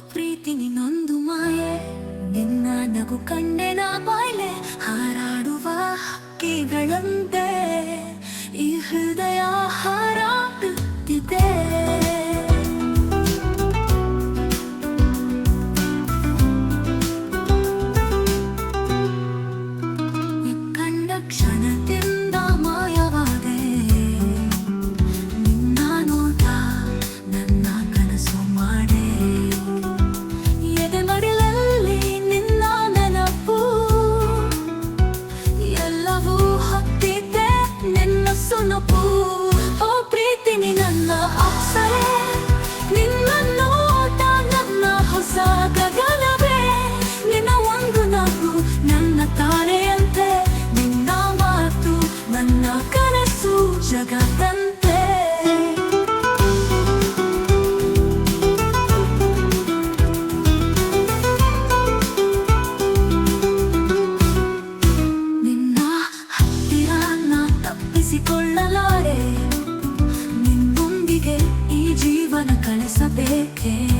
ಪ್ರೀತಿ ನಿನ್ನೊಂದು ಮಾಯೆ. ನಿನ್ನ ನಗು ಕಣ್ಣೆನ ಬಾಯ್ಲೆ. ಹಾರಾಡುವ ಹಕ್ಕಿಗಳಂತೆ. ಸುನಪು ಓ ಪ್ರೀತಿ ನನ್ನ ಅಪ್ಸರೆ. ನಿನ್ನ ನೋಟ ನನ್ನ ಹೊಸ ಗಗನವೇ. ನಿನ್ನ ಒಂದು ನಗು ನನ್ನ ತಾರೆಯಂತೆ. ನಿನ್ನ ಮಾತು ನನ್ನ ಕನಸು ಜಗತ್ತಂತೆ. ನಿನ್ನ ಹತ್ತಿರ ನಾ ತಪ್ಪಿಸಿಕೊಳ್ಳಲಾರೆ Bésate que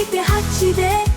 り手8で